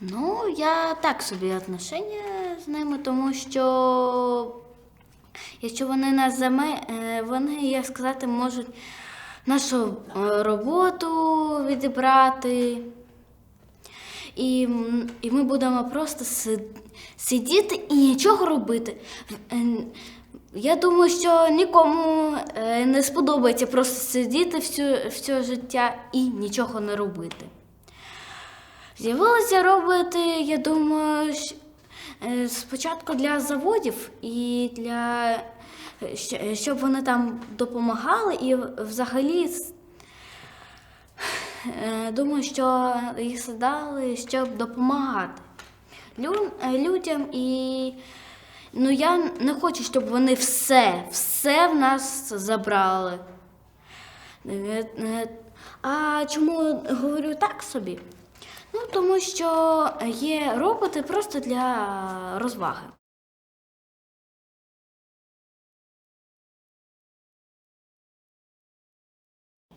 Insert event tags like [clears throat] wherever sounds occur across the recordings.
Ну, я так собі отношення з ними, тому що якщо вони нас заме, е, вони, як сказати, можуть нашу е, роботу відібрати. І, і ми будемо просто сидіти і нічого робити. Е, Я думаю, що нікому не сподобається просто сидіти всю, все життя і нічого не робити. З'явилися робити, я думаю, е, спочатку для заводів і для щоб вони там допомагали, і взагалі е, думаю, що їх задали, щоб допомагати е, людям. І ну, я не хочу, щоб вони все, все в нас забрали. А чому говорю так собі? Ну, тому що є роботи просто для розваги.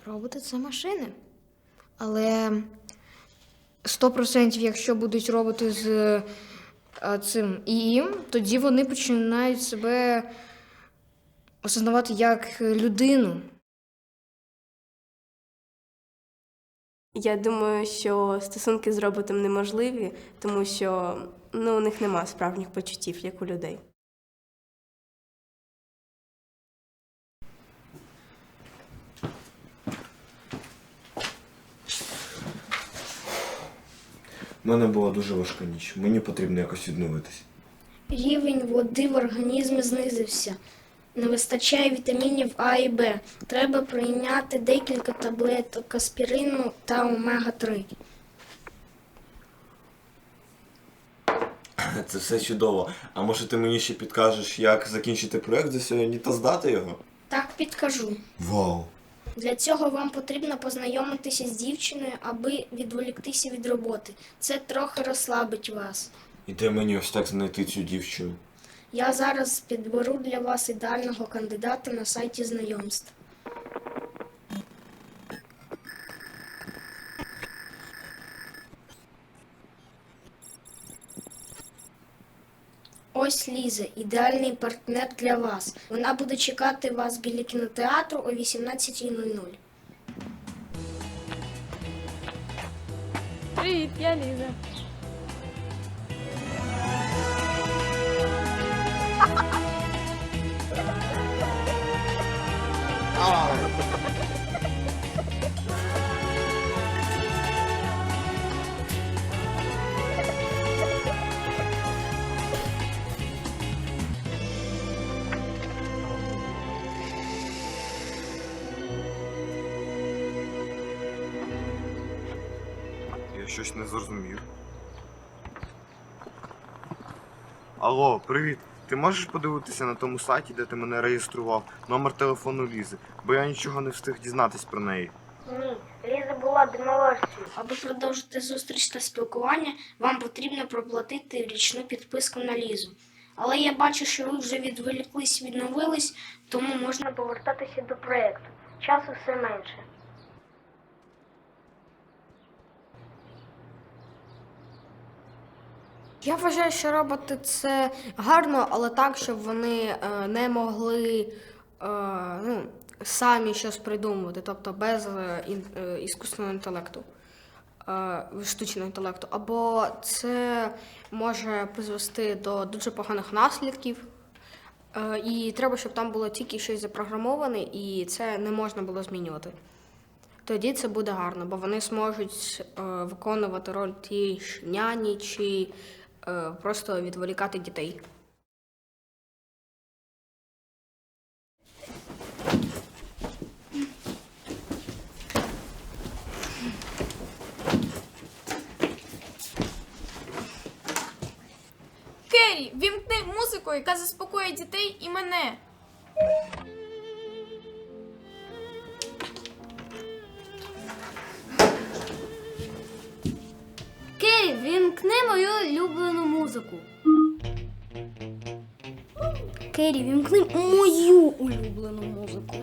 Роботи це машини. Але 100% якщо будуть роботи з е, цим ІІ, тоді вони починають себе осознавати як людину. Я думаю, що стосунки з роботом неможливі, тому що ну, у них нема справжніх почуттів, як у людей. У мене була дуже важка ніч. Мені потрібно якось відновитись. Рівень води в організмі знизився. Не вистачає вітамінів А і Б. Треба прийняти декілька таблеток аспірину та омега-3. Це все чудово. А може ти мені ще підкажеш, як закінчити проєкт за сьогодні та здати його? Так підкажу. Вау! Для цього вам потрібно познайомитися з дівчиною, аби відволіктися від роботи. Це трохи розслабить вас. І де мені ось так знайти цю дівчину? Я зараз підберу для вас ідеального кандидата на сайті знайомств. Ось Ліза, ідеальний партнер для вас. Вона буде чекати вас біля кінотеатру о 18.00. Привіт, я Ліза. Я щось не зрозумів. Алло, привіт. Ти можеш подивитися на тому сайті, де ти мене реєстрував, номер телефону Лізи, бо я нічого не встиг дізнатись про неї. Ні, Ліза була демоверсією. Аби продовжити зустріч та спілкування, вам потрібно проплатити річну підписку на Лізу. Але я бачу, що ви вже відволіклись, відновились, тому можна повертатися до проєкту. Часу все менше. Я вважаю, що роботи це гарно, але так, щоб вони е, не могли е, ну, самі щось придумувати, тобто без е, е, іскусного інтелекту, е, штучного інтелекту. Або це може призвести до дуже поганих наслідків. Е, І треба, щоб там було тільки щось запрограмоване, і це не можна було змінювати. Тоді це буде гарно, бо вони зможуть е, виконувати роль тієї ж няні чи просто відволікати дітей. Керрі, вімкни музику, яка заспокоїть дітей і мене. Вімкни мою улюблену музику. Кері, вімкни мою улюблену музику.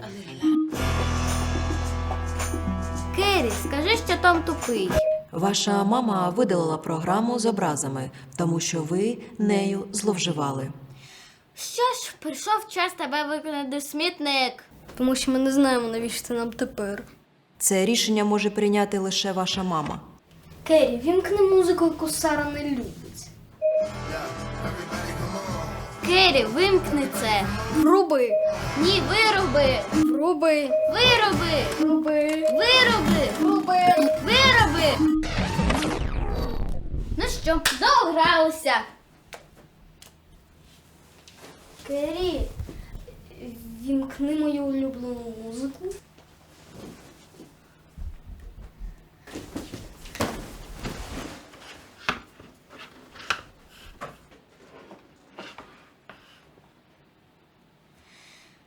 Кері, скажи, що Том тупий. Ваша мама видалила програму з образами, тому що ви нею зловживали. Що ж, прийшов час тебе викинути смітник. Тому що ми не знаємо, навіщо це нам тепер. Це рішення може прийняти лише ваша мама. Керрі, вімкни музику, яку Сара не любить. Кері, вимкни це. Вруби! Ні, вироби. Вруби! Вироби. Вруби! Вироби. Вруби! Вироби. Ну що, догралися. Керрі, вімкни мою улюблену музику.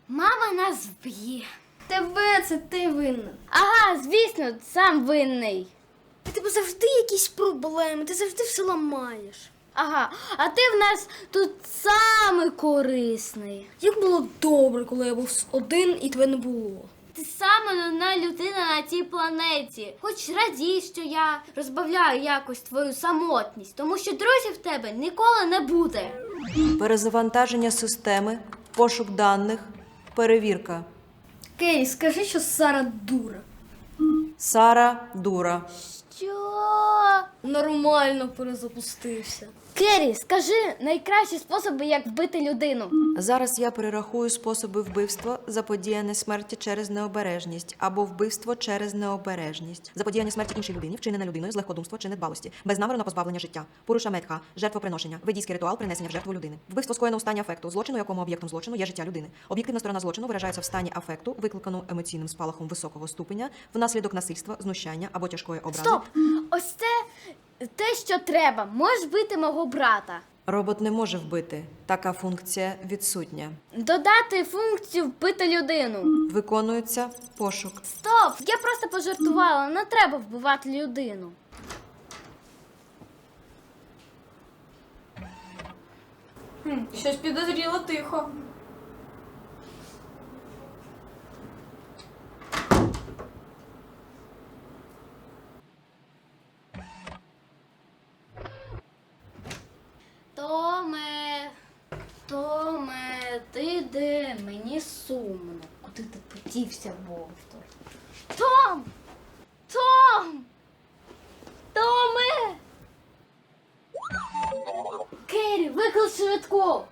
Мама нас вб'є. Тебе це ти винна. Ага, сам винний. У тебе завжди якісь проблеми, ти завжди все ламаєш. Ага, а ти в нас тут самий корисний. Як було добре, коли я був один і тебе не було. Ти саме одна людина на цій планеті. Хоч радій, що я розбавляю якось твою самотність, тому що друзів в тебе ніколи не буде. Перезавантаження системи, пошук даних, перевірка. Керрі, скажи, що Сара дура. Сара дура. Що? Нормально перезапустився. Керрі, скажи найкращі способи, як вбити людину. Зараз я перерахую способи вбивства, заподіяне смерті через необережність або вбивство через необережність, заподіяння смерті іншій людині, вчинене людиною з легкодумства чи недбалості, безнамерно позбавлення життя, поруша метка, жертвоприношення, ведійський ритуал принесення в жертву людини, вбивство скоєно у стані афекту, злочину, якому об'єктом злочину є життя людини. Об'єктивна сторона злочину виражається в стані афекту, викликану емоційним спалахом високого ступеня, внаслідок насильства, знущання або тяжкої образи. Стоп! Ось це те, що треба. Можеш бити мого брата. Робот не може вбити. Така функція відсутня. Додати функцію вбити людину. Виконується пошук. Стоп! Я просто пожартувала, не треба вбивати людину. Хм, щось підозріло тихо. Томе, Томе, де? Мені сумно. Куди ти подівся, Бовтор? Том! Том! Томе! Керрі, виклик швидку!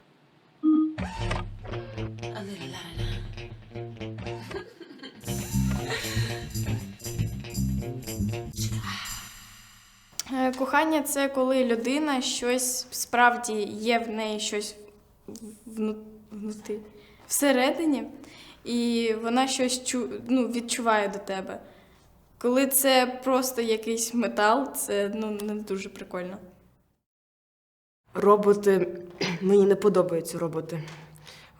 Е, Кохання це коли людина щось справді є в неї щось вну, внутрі, всередині, і вона щось чу, ну, відчуває до тебе. Коли це просто якийсь метал, це ну, не дуже прикольно. Роботи. [clears throat] Мені не подобаються роботи.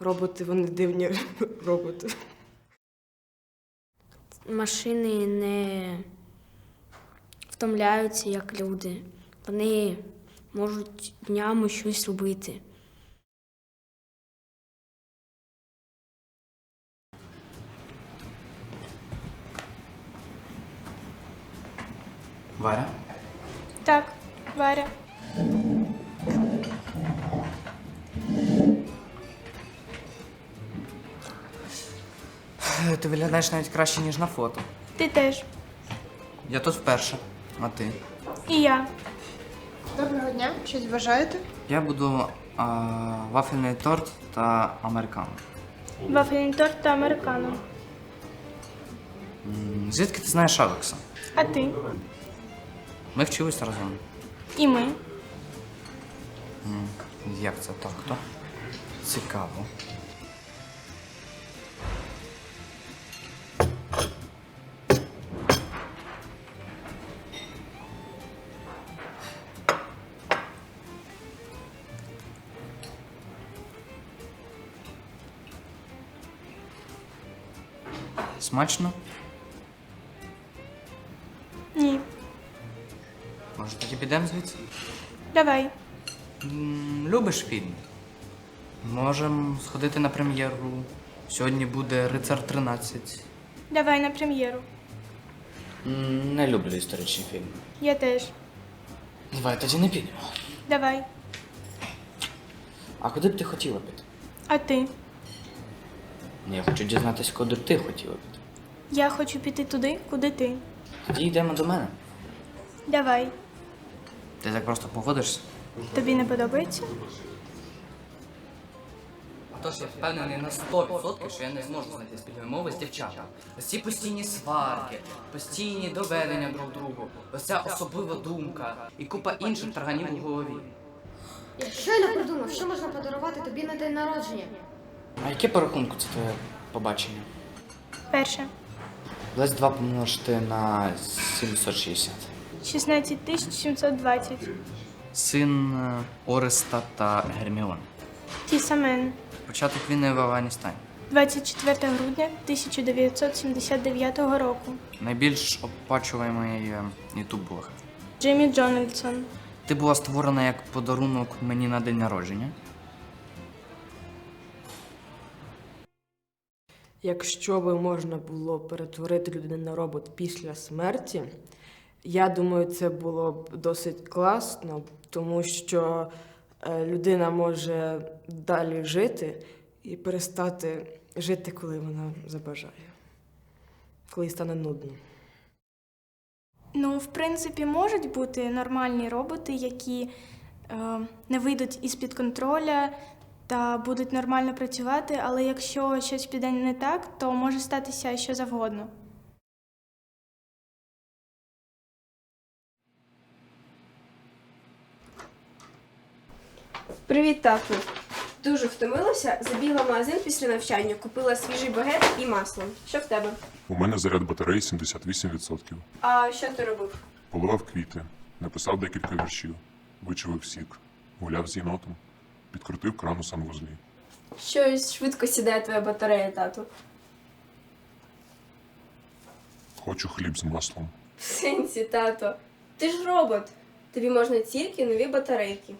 Роботи, вони дивні [laughs] роботи. Машини не втомляються як люди. Вони можуть днями щось робити. Варя? Так, Варя. Ти виглядаєш навіть краще, ніж на фото. Ти теж. Я тут вперше. А ти? І я. Доброго дня, щось бажаєте? Я буду а, вафельний торт та американо. Вафельний торт та американо. М, Звідки ти знаєш Алекса? А ти? Ми вчились разом. І ми. М, Як це так? То? Цікаво. Смачно? Тоді підемо звідси? Давай. М, Любиш фільм? Можемо сходити на прем'єру. Сьогодні буде Рицар 13. Давай на прем'єру. М, Не люблю історичні фільми. Я теж. Давай тоді не підемо. Давай. А куди б ти хотіла піти? А ти? Я хочу дізнатися, куди б ти хотіла піти. Я хочу піти туди, куди ти. Тоді йдемо до мене. Давай. Ти так просто погодишся? Тобі не подобається? Тож я впевнений на 100%, що я не зможу знайти спільної мови з дівчатами. Ось ці постійні сварки, постійні доведення друг другу, ось ця особлива думка і купа інших тарганів у голові. Я щойно придумав, що можна подарувати тобі на день народження. А яке по рахунку це твоє побачення? Перше. Лесь 2 помножити на 760. 16 720. Син е, Ореста та Герміон. Ті самен. Початок війни в Афганістані. 24 грудня 1979 року. Найбільш оплачуваний ютуб блог. Джиммі Джональдсон. Ти була створена як подарунок мені на день народження. Якщо би можна було перетворити людину на робот після смерті, я думаю, це було б досить класно, тому що е, людина може далі жити і перестати жити, коли вона забажає, коли стане нудно. Ну, в принципі, можуть бути нормальні роботи, які е, не вийдуть із-під контроля та будуть нормально працювати, але якщо щось піде не так, то може статися що завгодно. Привіт, тату. Дуже втомилася, забігла в магазин після навчання, купила свіжий багет і масло. Що в тебе? У мене заряд батареї 78%. А що ти робив? Поливав квіти, написав декілька віршів, вичавив сік, гуляв з єнотом, підкрутив кран у санвузлі. Щось швидко сідає твоя батарея, тату. Хочу хліб з маслом. В сенсі, тато. Ти ж робот. Тобі можна тільки нові батарейки.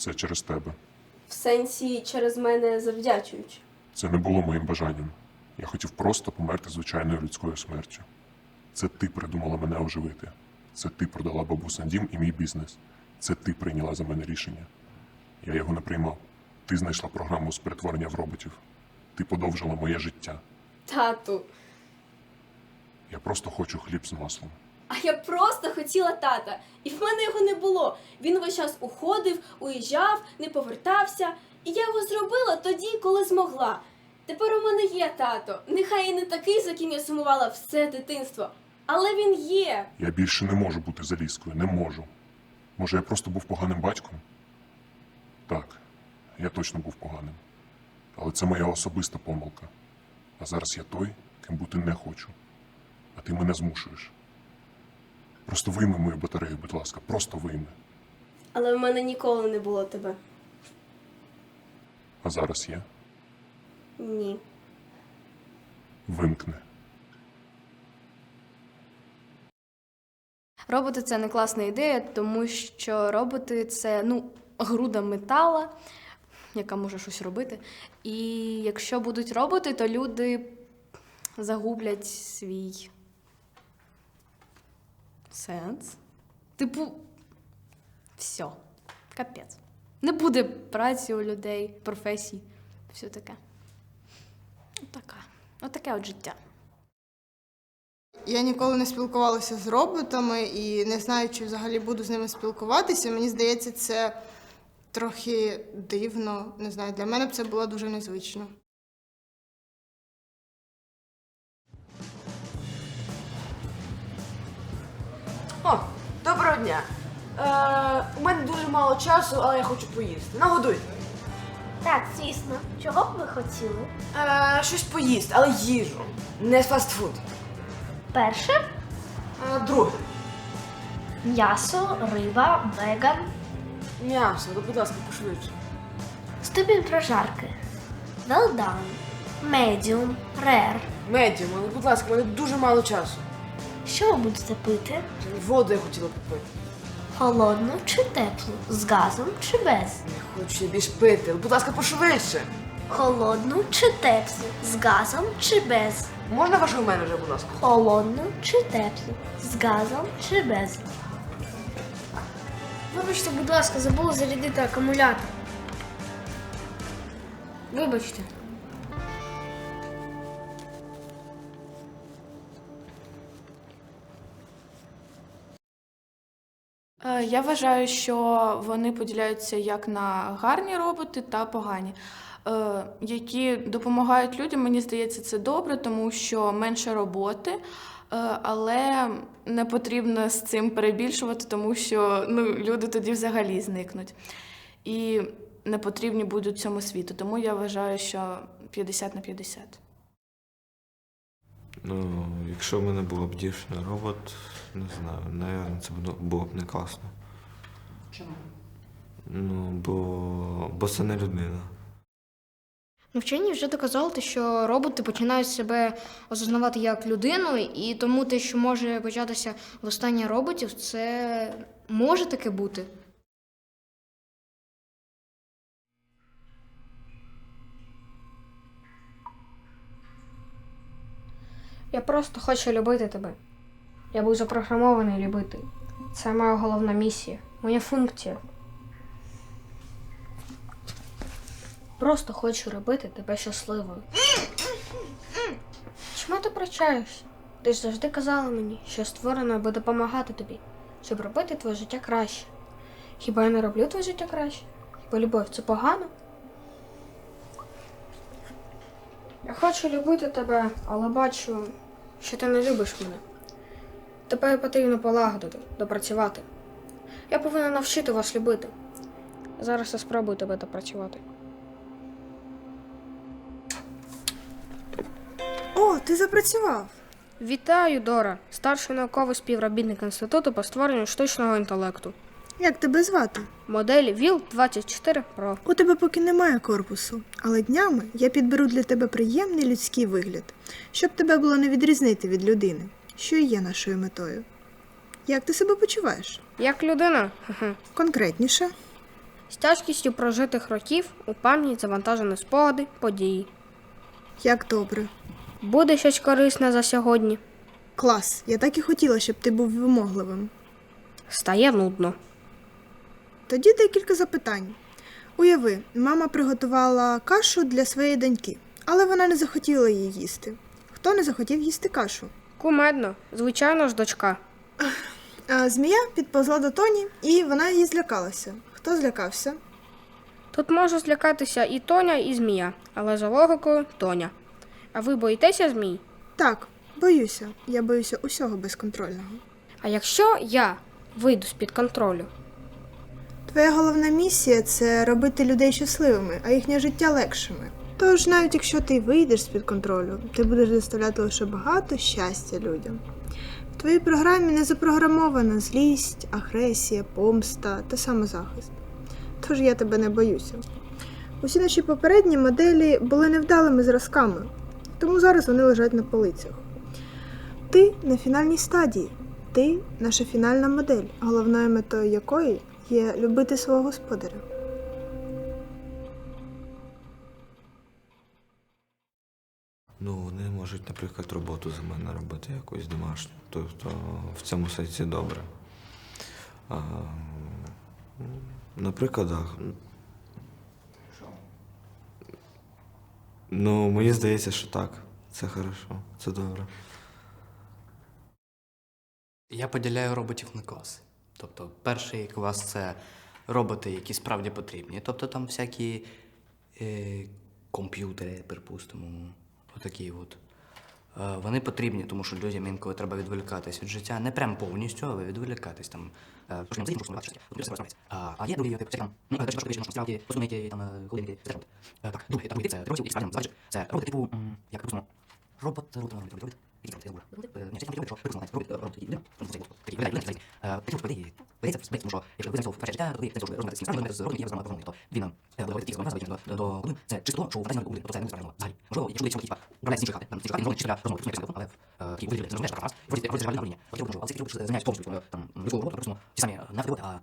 Це через тебе. В сенсі, через мене завдячуючи. Це не було моїм бажанням. Я хотів просто померти звичайною людською смертю. Це ти придумала мене оживити. Це ти продала бабусин дім і мій бізнес. Це ти прийняла за мене рішення. Я його не приймав. Ти знайшла програму з перетворення в роботів. Ти подовжила моє життя. Тату. Я просто хочу хліб з маслом. А я просто хотіла тата, і в мене його не було. Він весь час уходив, уїжджав, не повертався. І я його зробила тоді, коли змогла. Тепер у мене є тато. Нехай і не такий, за ким я сумувала все дитинство. Але він є. Я більше не можу бути залізкою, не можу. Може, я просто був поганим батьком? Так, я точно був поганим. Але це моя особиста помилка. А зараз я той, ким бути не хочу. А ти мене змушуєш. Просто вийми мою батарею, будь ласка, просто вийми. Але в мене ніколи не було тебе. А зараз є. Ні. Вимкни. Роботи це не класна ідея, тому що роботи це ну, груда метала, яка може щось робити. І якщо будуть роботи, то люди загублять свій сенс. Типу, все, капець. Не буде праці у людей, професій, все таке. Отака. Отаке от життя. Я ніколи не спілкувалася з роботами і не знаю, чи взагалі буду з ними спілкуватися. Мені здається, це трохи дивно. Не знаю, для мене б це було дуже незвично. О, доброго дня. Е, у мене дуже мало часу, але я хочу поїсти. Нагодуйте. Так, звісно. Чого б ви хотіли? Е, щось поїсти, але їжу. Не фастфуд. Перше Е, друге. м'ясо, риба, веган, М'ясо, ну, будь ласка, пошвидше. ступінь прожарки, done, medium, rare. Медіум, але, будь ласка, у мене дуже мало часу. Що ви будете пити? Воду я хотіла попити. Холодну чи теплу? З газом чи без? Не хочу я більш пити. Будь ласка, пошвидше. Холодну чи теплу? З газом чи без? Можна вашу мене вже, будь ласка? Холодну чи теплу? З газом чи без? Вибачте, будь ласка, забула зарядити акумулятор. Вибачте. Я вважаю, що вони поділяються як на гарні роботи та погані. Е, Які допомагають людям, мені здається, це добре, тому що менше роботи, е, але не потрібно з цим перебільшувати, тому що ну, люди тоді взагалі зникнуть. І не потрібні будуть цьому світу. Тому я вважаю, що 50 на 50. Ну, якщо в мене була б дівчина робот, не знаю, напевно, це було- б не класно. Чому? Ну, бо, бо це не людина. Ну, вчені вже доказали, що роботи починають себе осознавати як людину, і тому те, що може початися восстання роботів, це може таке бути. Я просто хочу любити тебе. Я був запрограмований любити. Це моя головна місія, моя функція. Просто хочу робити тебе щасливою. Чому ти прощаєшся? Ти ж завжди казала мені, що створено, аби допомагати тобі, щоб робити твоє життя краще. Хіба я не роблю твоє життя краще? Бо любов це погано? Я хочу любити тебе, але бачу, що ти не любиш мене. Тебе потрібно полагодити, допрацювати. Я повинна навчити вас любити. Зараз я спробую тебе допрацювати. О, ти запрацював. Вітаю, Дора, старший науковий співробітник Інституту по створенню штучного інтелекту. Як тебе звати? Модель VIL 24 Pro. У тебе поки немає корпусу, але днями я підберу для тебе приємний людський вигляд, щоб тебе було не відрізнити від людини, що і є нашою метою. Як ти себе почуваєш? Як людина, Конкретніше. з тяжкістю прожитих років у пам'ять завантажені спогади, події. Як добре. Буде щось корисне за сьогодні. Клас. Я так і хотіла, щоб ти був вимогливим. Стає нудно. Тоді декілька запитань. Уяви, мама приготувала кашу для своєї доньки, але вона не захотіла її їсти. Хто не захотів їсти кашу? Кумедно, звичайно ж, дочка. А змія підповзла до Тоні, і вона її злякалася. Хто злякався? Тут може злякатися і Тоня, і змія, але за логікою Тоня. А ви боїтеся змій? Так, боюся. Я боюся усього безконтрольного. А якщо я вийду з-під контролю? Твоя головна місія це робити людей щасливими, а їхнє життя легшими. Тож, навіть якщо ти вийдеш з-під контролю, ти будеш доставляти лише багато щастя людям. В твоїй програмі не запрограмована злість, агресія, помста та самозахист. Тож я тебе не боюся. Усі наші попередні моделі були невдалими зразками, тому зараз вони лежать на полицях. Ти на фінальній стадії. Ти наша фінальна модель, головною метою якої є любити свого господаря. Можуть, наприклад, роботу за мене робити якусь домашню. Тобто в цьому сенсі добре. А, м, наприклад, так. Ну, мені здається, що так. Це хорошо, це добре. Я поділяю роботів на класи. Тобто, перший клас це роботи, які справді потрібні. Тобто там всякі е, комп'ютери, припустимо, отакі от. Е, вони потрібні, тому що людям інколи треба відволікатись від життя. Не прям повністю, але відволікатись там. е, тож не можна просто бачити. От, це розбирається. А, а є другі типи, там, ну, е, теж важко стрілки, посунуті, там, е, годинники, це робот. Е, Так, другий, другий тип це роботів, і справді задачі. Це роботи типу, м, як припустимо, робот, робот, робот, робот, робот, який робот, робот, робот, ні, це робот, що припустимо, робот, робот, і людина, тому це робот, такий, людина, людина, такий, е, такий робот, по ідеї, ведеться, ведеться, тому що, якщо людина вперше життя, тоді це дуже з іншими, з родом, є розмовляти про то він, е, доводить ті розмовляти до, до, це чисто, що вважається на то це не справедливо, взагалі. Можливо, якщо люди типа, управляють з інших хати, там, ці хати, не чисто для розмови, але в, е, такій вигляді, не розумієш, так раз, вроді, вроді державне управління, от я можу, але ці люди займаються повністю, е, там, людського роботу, припустимо, ті самі, е, а не а,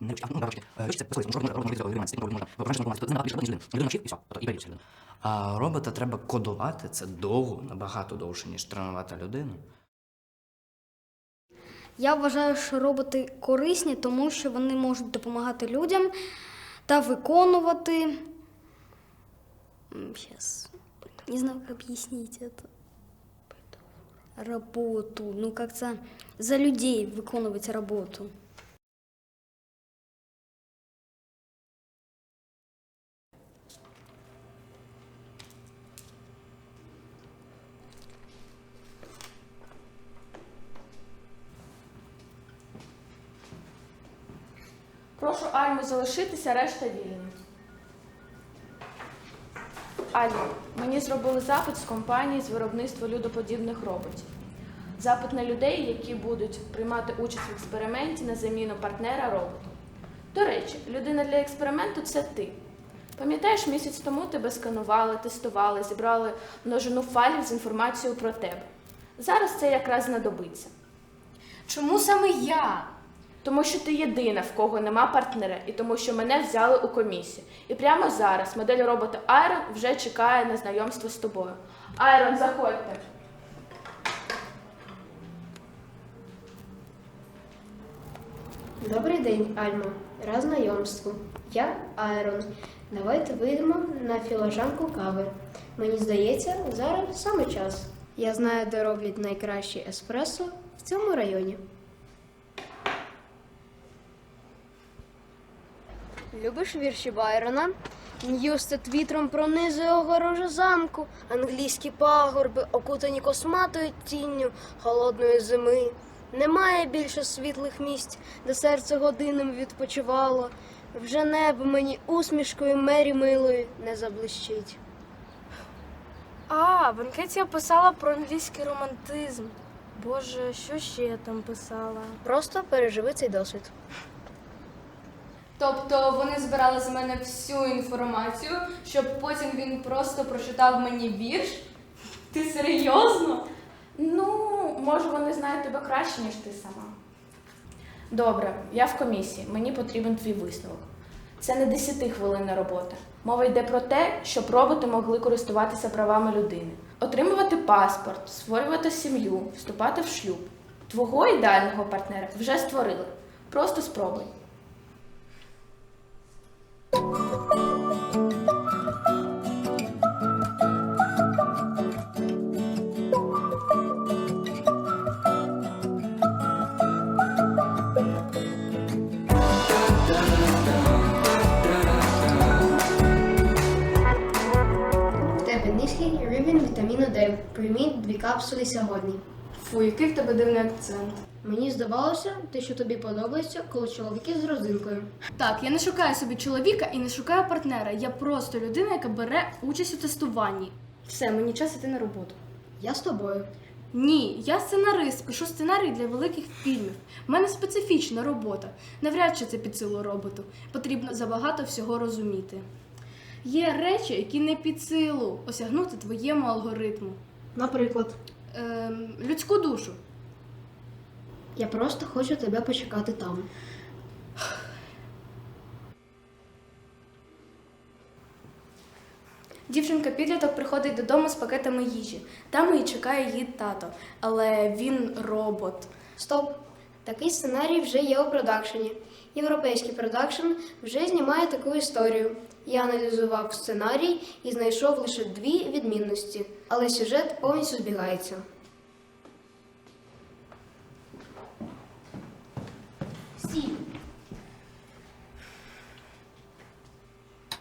ну, да, ручки, е, ручки це присутні, тому що можна, можна, можна, людина, людина, людина, людина, людина, людина, людина, людина, людина, людина, людина, і все, тобто і перевірся людина. Робота треба кодувати, це довго, набагато довше, ніж тренувати людину. Я вважаю, що роботи корисні, тому що вони можуть допомагати людям та виконувати. Сейчас. Не знаю, как объяснить это. Работу. Ну, как-то за людей виконувати работу. Залишитися, решта вільні. Альма, мені зробили запит з компанії з виробництва людоподібних роботів. Запит на людей, які будуть приймати участь в експерименті на заміну партнера роботу. До речі, людина для експерименту це ти. Пам'ятаєш, місяць тому тебе сканували, тестували, зібрали множину файлів з інформацією про тебе. Зараз це якраз знадобиться. Чому саме я? Тому що ти єдина, в кого нема партнера, і тому що мене взяли у комісію. І прямо зараз модель робота Айрон вже чекає на знайомство з тобою. Айрон, заходьте. Добрий день, Альма. Рад знайомству. Я Айрон. Давайте вийдемо на філажанку кави. Мені здається, зараз саме час. Я знаю, де роблять найкраще еспресо в цьому районі. Любиш вірші Байрона? Ньюстед вітром пронизує огорожу замку, англійські пагорби, окутані косматою тінню холодної зими. Немає більше світлих місць, де серце годинами відпочивало. Вже небо мені усмішкою мері милої не заблищить. А, в анкеті я писала про англійський романтизм. Боже, що ще я там писала? Просто переживи цей досвід. Тобто вони збирали з мене всю інформацію, щоб потім він просто прочитав мені вірш? Ти серйозно? Ну, може, вони знають тебе краще, ніж ти сама. Добре, я в комісії. Мені потрібен твій висновок. Це не 10 хвилинна робота. Мова йде про те, щоб роботи могли користуватися правами людини, отримувати паспорт, створювати сім'ю, вступати в шлюб. Твого ідеального партнера вже створили. Просто спробуй. Капсули сьогодні. Фу, який в тебе дивний акцент. Мені здавалося, те, що тобі подобається, коли чоловіки з родзинкою. Так, я не шукаю собі чоловіка і не шукаю партнера. Я просто людина, яка бере участь у тестуванні. Все, мені час іти на роботу. Я з тобою. Ні, я сценарист, пишу сценарій для великих фільмів. У мене специфічна робота. Навряд чи це під силу роботу. Потрібно забагато всього розуміти. Є речі, які не під силу осягнути твоєму алгоритму. Наприклад, Ем, людську душу. я просто хочу тебе почекати там. Дівчинка підліток приходить додому з пакетами їжі. Там її чекає її тато, але він робот. Стоп! Такий сценарій вже є у продакшені. Європейський продакшн вже знімає таку історію. Я аналізував сценарій і знайшов лише дві відмінності, але сюжет повністю збігається. Стій!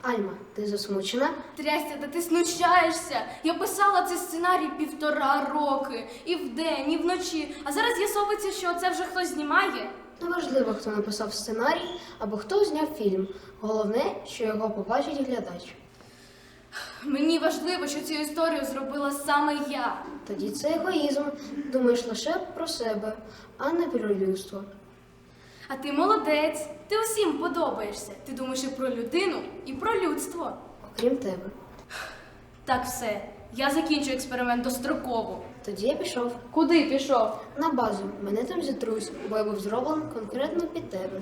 Альма, ти засмучена? Трястя, та ти знущаєшся. Я писала цей сценарій півтора роки, і вдень, і вночі. А зараз з'ясовується, що це вже хтось знімає. Неважливо, хто написав сценарій або хто зняв фільм. Головне, що його побачить глядач. Мені важливо, що цю історію зробила саме я. Тоді це егоїзм. Думаєш лише про себе, а не про людство. А ти молодець, ти усім подобаєшся. Ти думаєш і про людину, і про людство. Окрім тебе. Так все, я закінчу експеримент достроково. Тоді я пішов. Куди пішов? На базу. Мене там зітрусь, бо я був зроблений конкретно під тебе.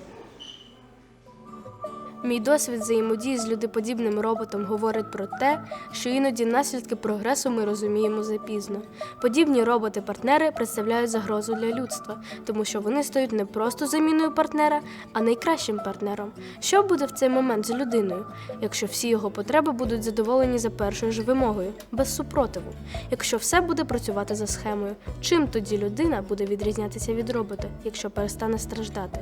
Мій досвід взаємодії з людиподібним роботом говорить про те, що іноді наслідки прогресу ми розуміємо запізно. Подібні роботи-партнери представляють загрозу для людства, тому що вони стають не просто заміною партнера, а найкращим партнером. Що буде в цей момент з людиною, якщо всі його потреби будуть задоволені за першою ж вимогою, без супротиву? Якщо все буде працювати за схемою, чим тоді людина буде відрізнятися від робота, якщо перестане страждати?